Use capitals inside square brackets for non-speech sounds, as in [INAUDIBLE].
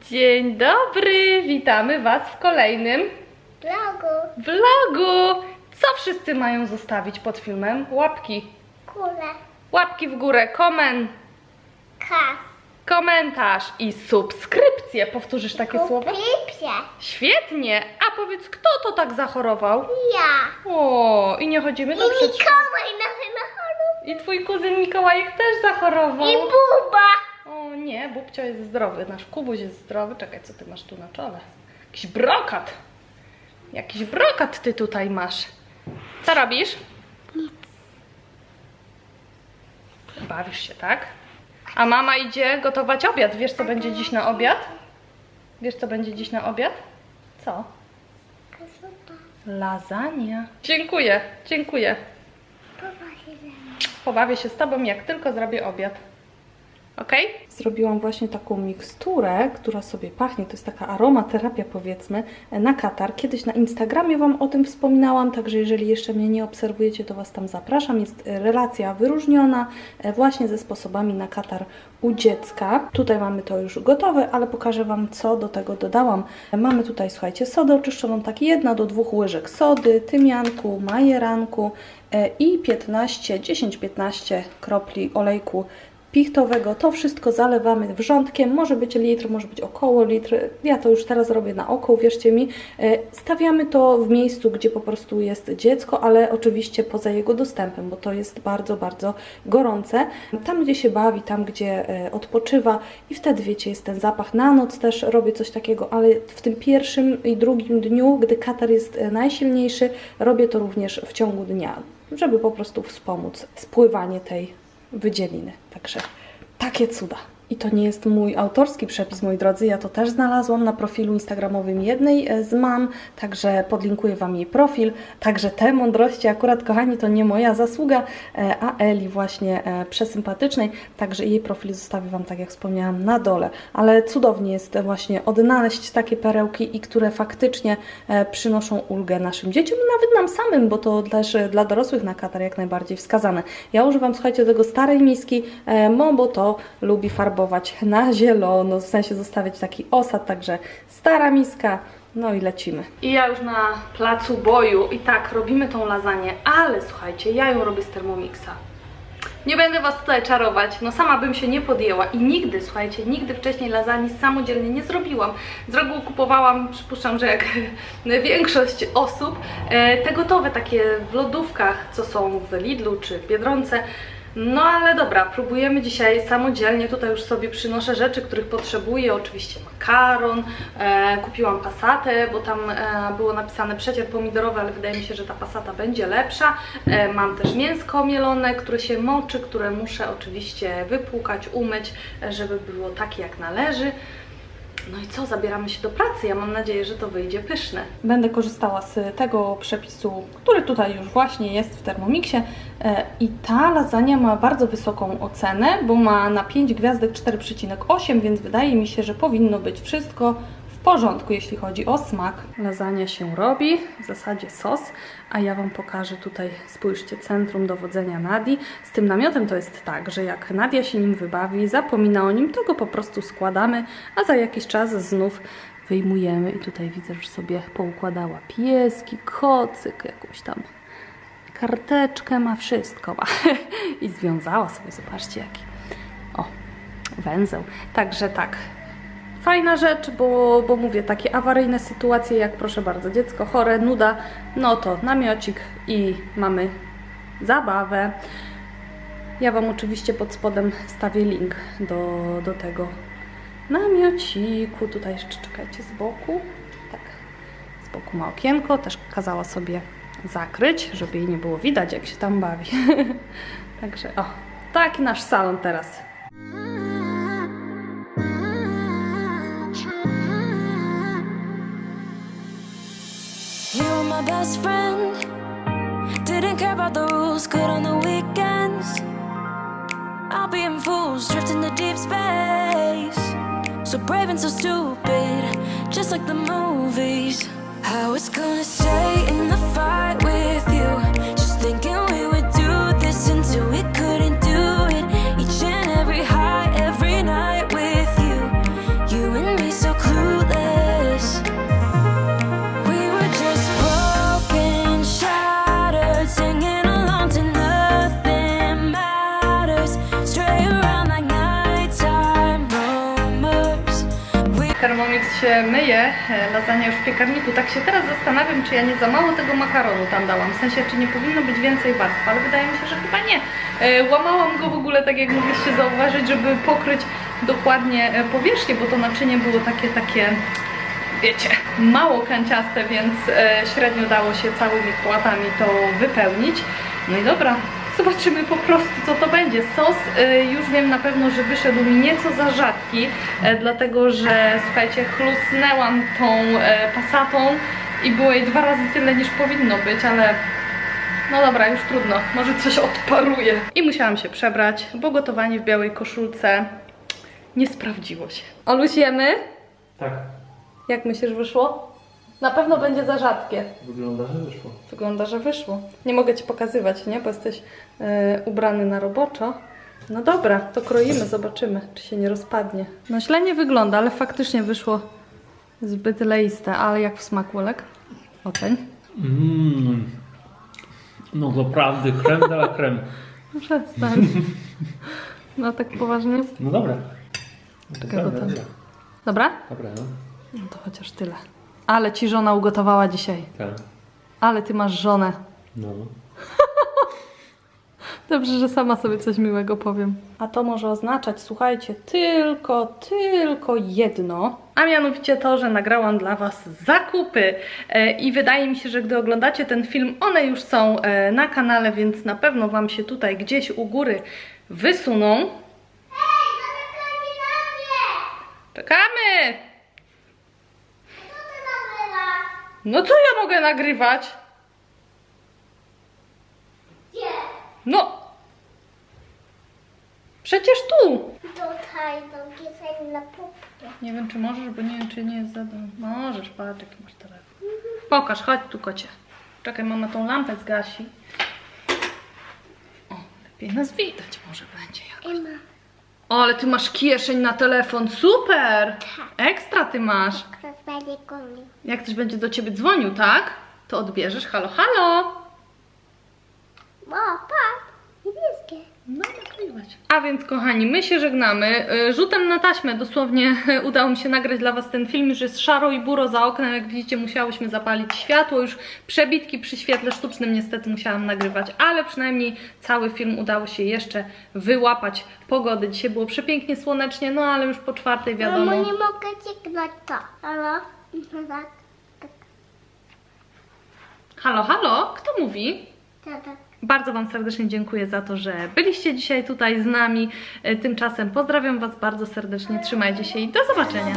Dzień dobry, witamy Was w kolejnym Logo, vlogu. Co wszyscy mają zostawić pod filmem? Łapki. kule, Łapki w górę, komen, kas, komentarz i subskrypcję. Powtórzysz takie słowa? kupicie. Świetnie. A powiedz, kto to tak zachorował? Ja. O, i nie chodzimy do I przedszkola. Mikołaj na. I twój kuzyn Mikołajek też zachorował. I Buba. Nie, Bubcio jest zdrowy, nasz Kubuś jest zdrowy. Czekaj, co ty masz tu na czole? Jakiś brokat. Jakiś brokat ty tutaj masz. Co robisz? Bawisz się, tak? A mama idzie gotować obiad. Wiesz, co będzie dziś na obiad? Wiesz, co będzie dziś na obiad? Co? Lasagna. Dziękuję, dziękuję. Pobawię się z tobą, jak tylko zrobię obiad. Ok? Zrobiłam właśnie taką miksturę, która sobie pachnie. To jest taka aromaterapia, powiedzmy, na katar. Kiedyś na Instagramie Wam o tym wspominałam, także jeżeli jeszcze mnie nie obserwujecie, to Was tam zapraszam. Jest relacja wyróżniona e, właśnie ze sposobami na katar u dziecka. Tutaj mamy to już gotowe, ale pokażę Wam, co do tego dodałam. Mamy tutaj, słuchajcie, sodę oczyszczoną, tak jedna do dwóch łyżek sody, tymianku, majeranku e, i 15, 10-15 kropli olejku pichtowego. To wszystko zalewamy wrzątkiem. Może być litr, może być około litr. Ja to już teraz robię na oko, wierzcie mi. E, Stawiamy to w miejscu, gdzie po prostu jest dziecko, ale oczywiście poza jego dostępem, bo to jest bardzo, bardzo gorące. Tam, gdzie się bawi, tam, gdzie e, odpoczywa i wtedy, wiecie, jest ten zapach. Na noc też robię coś takiego, ale w tym pierwszym i drugim dniu, gdy katar jest e, najsilniejszy, robię to również w ciągu dnia, żeby po prostu wspomóc spływanie tej wydzieliny. Także takie cuda. I to nie jest mój autorski przepis, moi drodzy. Ja to też znalazłam na profilu instagramowym jednej e, z mam, także podlinkuję Wam jej profil. Także te mądrości, akurat kochani, to nie moja zasługa, e, a Eli właśnie e, przesympatycznej, także jej profil zostawię Wam, tak jak wspomniałam, na dole. Ale cudownie jest właśnie odnaleźć takie perełki i które faktycznie przynoszą ulgę naszym dzieciom nawet nam samym, bo to też dla dorosłych na katar jak najbardziej wskazane. Ja używam, słuchajcie, tego starej miski, bo to lubi farbować na zielono, w sensie zostawiać taki osad, także stara miska, no i lecimy. I ja już na placu boju i tak robimy tą lasagne, ale słuchajcie, ja ją robię z Thermomixa. Nie będę Was tutaj czarować, no sama bym się nie podjęła i nigdy, słuchajcie, nigdy wcześniej lasagne samodzielnie nie zrobiłam. Z reguły kupowałam, przypuszczam, że jak [LAUGHS] większość osób, e, te gotowe takie w lodówkach, co są w Lidlu czy w Biedronce. No ale dobra, próbujemy dzisiaj samodzielnie. Tutaj już sobie przynoszę rzeczy, których potrzebuję. Oczywiście makaron, e, kupiłam pasatę, bo tam e, było napisane przecier pomidorowy, ale wydaje mi się, że ta pasata będzie lepsza. E, mam też mięsko mielone, które się moczy, które muszę oczywiście wypłukać, umyć, e, żeby było takie jak należy. No i co, zabieramy się do pracy. Ja mam nadzieję, że to wyjdzie pyszne. Będę korzystała z tego przepisu, który tutaj już właśnie jest w Thermomixie. E, I ta lasagna ma bardzo wysoką ocenę, bo ma na 5 gwiazdek 4,8, więc wydaje mi się, że powinno być wszystko porządku, jeśli chodzi o smak. Lasagna się robi, w zasadzie sos, a ja Wam pokażę tutaj, spójrzcie, centrum dowodzenia Nadii. Z tym namiotem to jest tak, że jak Nadia się nim wybawi, zapomina o nim, to go po prostu składamy, a za jakiś czas znów wyjmujemy i tutaj widzę, że sobie poukładała pieski, kocyk, jakąś tam karteczkę, ma wszystko ma. [LAUGHS] I związała sobie, zobaczcie jaki. O, węzeł. Także tak, fajna rzecz, bo, bo mówię, takie awaryjne sytuacje, jak proszę bardzo, dziecko chore, nuda, no to namiocik i mamy zabawę. Ja Wam oczywiście pod spodem wstawię link do, do tego namiociku. Tutaj jeszcze czekajcie z boku. Tak, z boku ma okienko, też kazała sobie zakryć, żeby jej nie było widać, jak się tam bawi. [LAUGHS] Także o, taki nasz salon teraz. Best friend. Didn't care about the rules, good on the weekends. I'll be in fools, drifting to deep space. So brave and so stupid, just like the movies. I was gonna stay in the fight with you. Thermomix się myje, e, lasagna już w piekarniku. Tak się teraz zastanawiam, czy ja nie za mało tego makaronu tam dałam. W sensie, czy nie powinno być więcej warstw, ale wydaje mi się, że chyba nie. E, Łamałam go w ogóle, tak jak mogliście zauważyć, żeby pokryć dokładnie e, powierzchnię, bo to naczynie było takie, takie wiecie, mało kanciaste, więc średnio dało się całymi płatami to wypełnić. No i dobra, zobaczymy po prostu co to będzie. Sos e, już wiem na pewno, że wyszedł mi nieco za rzadki, e, dlatego że słuchajcie, chlusnęłam tą e, pasatą i było jej dwa razy tyle niż powinno być, ale no dobra, już trudno, może coś odparuje. I musiałam się przebrać, bo gotowanie w białej koszulce nie sprawdziło się. Olusiemy? Tak, Jak myślisz, wyszło? Na pewno będzie za rzadkie. wygląda, że wyszło. Wygląda, że wyszło. Nie mogę Ci pokazywać, nie? Bo jesteś e, ubrany na roboczo. No dobra, to kroimy, zobaczymy, czy się nie rozpadnie. No źle nie wygląda, ale faktycznie wyszło zbyt leiste. Ale jak w smaku, Olek? Oceń. Mmm. No doprawdy, creme de la. No [LAUGHS] Przestań. No tak poważnie. No dobra. No gotowa. dobra. Dobra? Dobra, no. No to chociaż tyle. Ale Ci żona ugotowała dzisiaj. Tak. Ale Ty masz żonę. No. [LAUGHS] Dobrze, że sama sobie coś miłego powiem. A to może oznaczać, słuchajcie, tylko, tylko jedno. A mianowicie to, że nagrałam dla Was zakupy. E, I wydaje mi się, że gdy oglądacie ten film, one już są e, na kanale, więc na pewno Wam się tutaj gdzieś u góry wysuną. Czekamy! No co ja mogę nagrywać? No! Przecież tu! Tutaj nogi sobie na popkę. Nie wiem, czy możesz, bo nie wiem, czy nie jest za Możesz, patrz, jaki masz telefon. Pokaż, chodź tu, kocie. Czekaj, mama tą lampę zgasi. O, lepiej nas widać może będzie jak. Ema. O, ale ty masz kieszeń na telefon, super! Ekstra ty masz. Będzie. Jak ktoś będzie do ciebie dzwonił, tak? To odbierzesz, halo, halo! O, patrz. Niebieskie. No. A więc, kochani, my się żegnamy. Y, Rzutem na taśmę dosłownie [LAUGHS] udało mi się nagrać dla Was ten film. Już jest szaro i buro za oknem. Jak widzicie, musiałyśmy zapalić światło. Już przebitki przy świetle sztucznym niestety musiałam nagrywać, ale przynajmniej cały film udało się jeszcze wyłapać pogody. Dzisiaj było przepięknie słonecznie, no ale już po czwartej wiadomo. Mamo, nie mogę cieknąć to. Halo? Tak. Halo, halo, kto mówi? Tak. Bardzo Wam serdecznie dziękuję za to, że byliście dzisiaj tutaj z nami. Y, Tymczasem pozdrawiam Was bardzo serdecznie. Trzymajcie się i do zobaczenia.